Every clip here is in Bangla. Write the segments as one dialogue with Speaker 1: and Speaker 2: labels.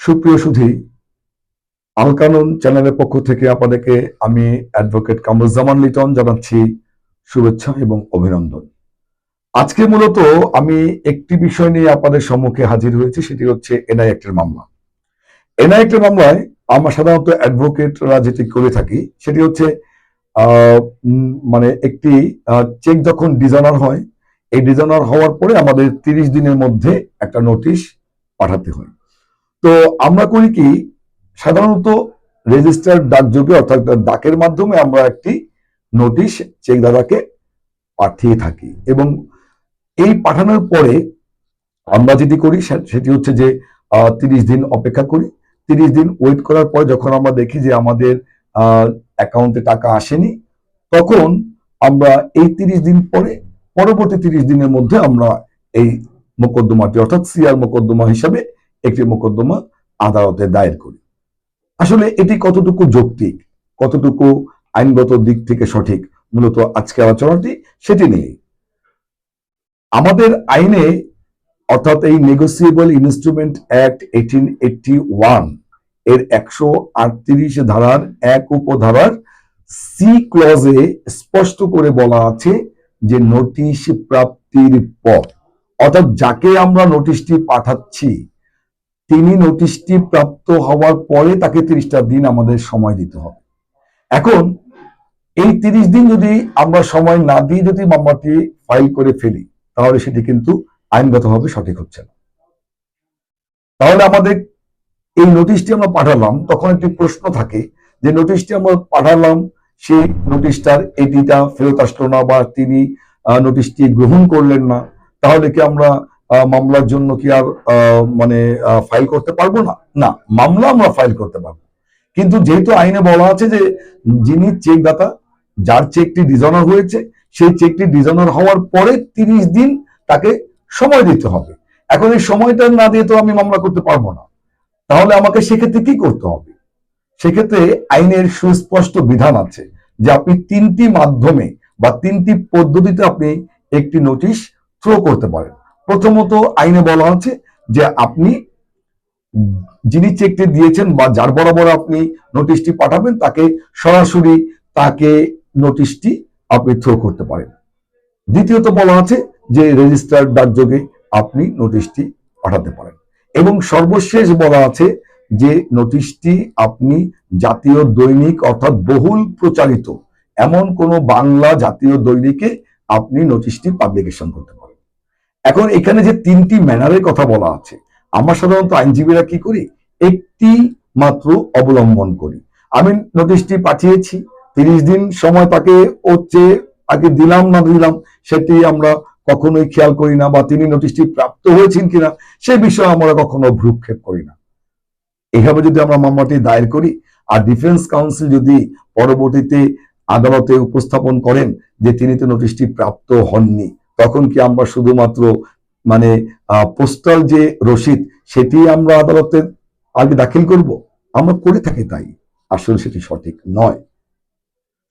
Speaker 1: সুপ্রিয় সুধী আল কানুন চ্যানেলের পক্ষ থেকে আপনাদেরকে আমি অ্যাডভোকেট কামরুজ্জামান লিটন জানাচ্ছি শুভেচ্ছা এবং অভিনন্দন। আজকে মূলত আমি একটি বিষয় নিয়ে আপনাদের সম্মুখে হাজির হয়েছি, সেটি হচ্ছে এনআই অ্যাক্টের মামলা। এনআই মামলায় আমরা সাধারণত অ্যাডভোকেটরা যেটি করে থাকি, সেটি হচ্ছে মানে একটি চেক যখন ডিজাইনার হয়, এই ডিজাইনার হওয়ার পরে আমাদের তিরিশ দিনের মধ্যে একটা নোটিশ পাঠাতে হয়। তো আমরা করি কি, সাধারণত রেজিস্টার ডাকযোগে অর্থাৎ ডাকের মাধ্যমে আমরা একটি নোটিশ চেকদাতাকে পাঠিয়ে থাকি। এবং এই পাঠানোর পরে আমরা যেটি করি সেটি হচ্ছে যে তিরিশ দিন অপেক্ষা করি। তিরিশ দিন ওয়েট করার পর যখন আমরা দেখি যে আমাদের অ্যাকাউন্টে টাকা আসেনি, তখন আমরা এই তিরিশ দিন পরে, পরবর্তী তিরিশ দিনের মধ্যে আমরা এই মোকদ্দমাটি, অর্থাৎ সিআর মোকদ্দমা হিসাবে একটি মোকদ্দমা আদালতে দায়ের করি। আসলে এটি কতটুকু যৌক্তিক, কতটুকু আইনগত দিক থেকে সঠিক, মূলত আজকে আলোচনাটি সেটি নিয়ে। আমাদের আইনে অর্থাৎ এই negotiable instrument act eighteen eighty ওয়ানের একশো আটত্রিশ ধারার এক উপধারার সি ক্লজে স্পষ্ট করে বলা আছে যে নোটিশ প্রাপ্তির পর, অর্থাৎ যাকে আমরা নোটিশটি পাঠাচ্ছি তিনি নোটিশটি প্রাপ্ত হওয়ার পরে তাকে তিরিশটা দিন আমাদের সময় দিতে হবে। এখন, এই তিরিশ দিন যদি আমরা সময় না দিয়ে যদি মামলাটি ফাইল করে ফেলি, তাহলে সেটি কিন্তু আইনগতভাবে সঠিক হচ্ছে না। তাহলে আমাদের এই নোটিশটি আমরা পাঠালাম, তখন একটি প্রশ্ন থাকে যে নোটিশটি আমরা পাঠালাম সেই নোটিশটার এটিটা ফেরত আসলো না বা তিনি নোটিশটি গ্রহণ করলেন না, তাহলে কি আমরা মামলার জন্য কি আর মানে ফাইল করতে পারব না? না, মামলা আমরা ফাইল করতে পারব। কিন্তু যেহেতু আইনে বলা আছে যে যিনি চেকদাতা যার চেকটি ডিজনার হয়েছে, সেই চেকটি ডিজনার হওয়ার পরে তিরিশ দিন তাকে সময় দিতে হবে। এখন এই সময়টা না দিয়ে তো আমি মামলা করতে পারব না। তাহলে আমাকে সেক্ষেত্রে কি করতে হবে? সেক্ষেত্রে আইনের সুস্পষ্ট বিধান আছে যে আপনি তিনটি মাধ্যমে বা তিনটি পদ্ধতিতে আপনি একটি নোটিশ থ্রো করতে পারেন। প্রথমত আইনে বলা আছে যে আপনি যিনি চেকটি দিয়েছেন বা যার বরাবর আপনি নোটিশটি পাঠাবেন, তাকে সরাসরি তাকে নোটিশটি আপনি থ্রো করতে পারেন। দ্বিতীয়ত বলা আছে যে রেজিস্টার ডাকযোগে আপনি নোটিশটি পাঠাতে পারেন। এবং সর্বশেষ বলা আছে যে নোটিশটি আপনি জাতীয় দৈনিক অর্থাৎ বহুল প্রচারিত এমন কোন বাংলা জাতীয় দৈনিকে আপনি নোটিশটি পাবলিকেশন করতে পারেন। এখন এখানে যে তিনটি ম্যানারের কথা বলা আছে, আমরা সাধারণত আইনজীবীরা কি করি? একটি মাত্র অবলম্বন করি। আমি নোটিশটি পাঠিয়েছি, তিরিশ দিন সময় তাকে হচ্ছে আগে দিলাম না দিলাম, সেটি আমরা কখনোই খেয়াল করি না বা তিনি নোটিশটি প্রাপ্ত হয়েছেন কিনা, সে বিষয়ে আমরা কখনো ভ্রুক্ষেপ করি না। এইভাবে যদি আমরা মামলাটি দায়ের করি, আর ডিফেন্স কাউন্সিল যদি পরবর্তীতে আদালতে উপস্থাপন করেন যে তিনি তো নোটিশটি প্রাপ্ত হননি তখন কি আমরা শুধুমাত্র মানে পোস্টাল যে রসিদ, সেটি আমরা আদালতে আগে দাখিল করব? আমরা করে থাকি তাই। আসলে সেটি সঠিক নয়।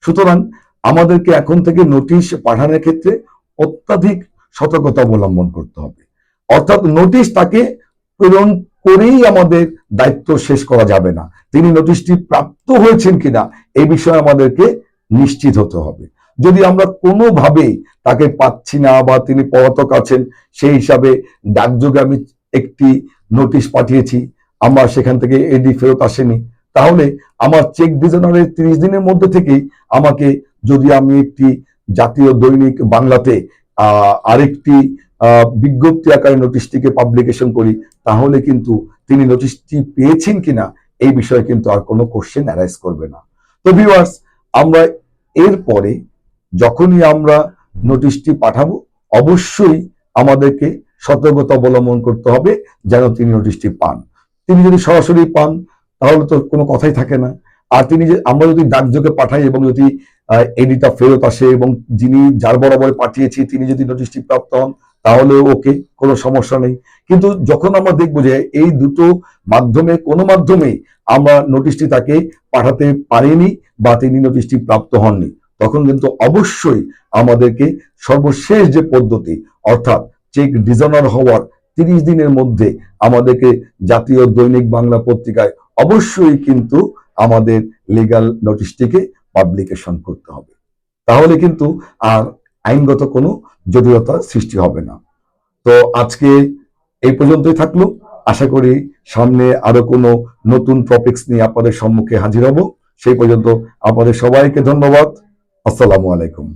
Speaker 1: সুতরাং আমাদেরকে এখন থেকে নোটিশ পাঠানোর ক্ষেত্রে অত্যাধিক সতর্কতা অবলম্বন করতে হবে। অর্থাৎ নোটিশ তাকে প্রেরণ করেই আমাদের দায়িত্ব শেষ করা যাবে না। তিনি নোটিশটি প্রাপ্ত হয়েছেন কিনা এই বিষয়ে আমাদেরকে নিশ্চিত হতে হবে। যদি আমরা কোনোভাবে তাকে পাচ্ছি না বা তিনি পলাতক আছেন, সেই হিসাবে ডাকযোগে আমি একটি নোটিশ পাঠিয়েছি, আমার সেখান থেকে এডি ফেরত আসেনি। তাহলে আমার চেক ডিজাইনারের তিরিশ দিনের মধ্যে থেকেই আমাকে যদি আমি একটি জাতীয় দৈনিক বাংলাতে আরেকটি বিজ্ঞপ্তি আকারে নোটিশটিকে পাবলিকেশন করি, তাহলে কিন্তু তিনি নোটিশটি পেয়েছেন কিনা, এই বিষয়ে কিন্তু আর কোনো কোশ্চেন অ্যারাইজ করবে না। তো ভিউয়ার্স আমরা এরপরে যখনই আমরা নোটিশটি পাঠাবো, অবশ্যই আমাদেরকে সতর্কতা অবলম্বন করতে হবে যেন তিনি নোটিশটি পান। তিনি যদি সরাসরি পান, তাহলে তো কোনো কথাই থাকে না। আর তিনি যে, আমরা যদি ডাকযোগে পাঠাই এবং যদি এডিটা ফেরত আসে এবং যিনি যার বরাবর পাঠিয়েছি, তিনি যদি নোটিশটি প্রাপ্ত হন তাহলে ওকে, কোনো সমস্যা নেই। কিন্তু যখন আমরা দেখব যে এই দুটো মাধ্যমে, কোনো মাধ্যমেই আমরা নোটিশটি তাকে পাঠাতে পারিনি বা তিনি নোটিশটি প্রাপ্ত হননি তখন কিন্তু অবশ্যই আমাদেরকে সর্বশেষ যে পদ্ধতি, অর্থাৎ চেক ডিজাইনার হওয়ার তিরিশ দিনের মধ্যে আমাদেরকে জাতীয় দৈনিক বাংলা পত্রিকায় অবশ্যই কিন্তু আমাদের লিগ্যাল নোটিশটিকে পাবলিকেশন করতে হবে। তাহলে কিন্তু আর আইনগত কোনো জটিলতা সৃষ্টি হবে না। তো আজকে এই পর্যন্তই থাকল। আশা করি সামনে আরও কোনো নতুন টপিকস নিয়ে আপনাদের সম্মুখে হাজির হব। সেই পর্যন্ত আপনাদের সবাইকে ধন্যবাদ। আসসালামু আলাইকুম।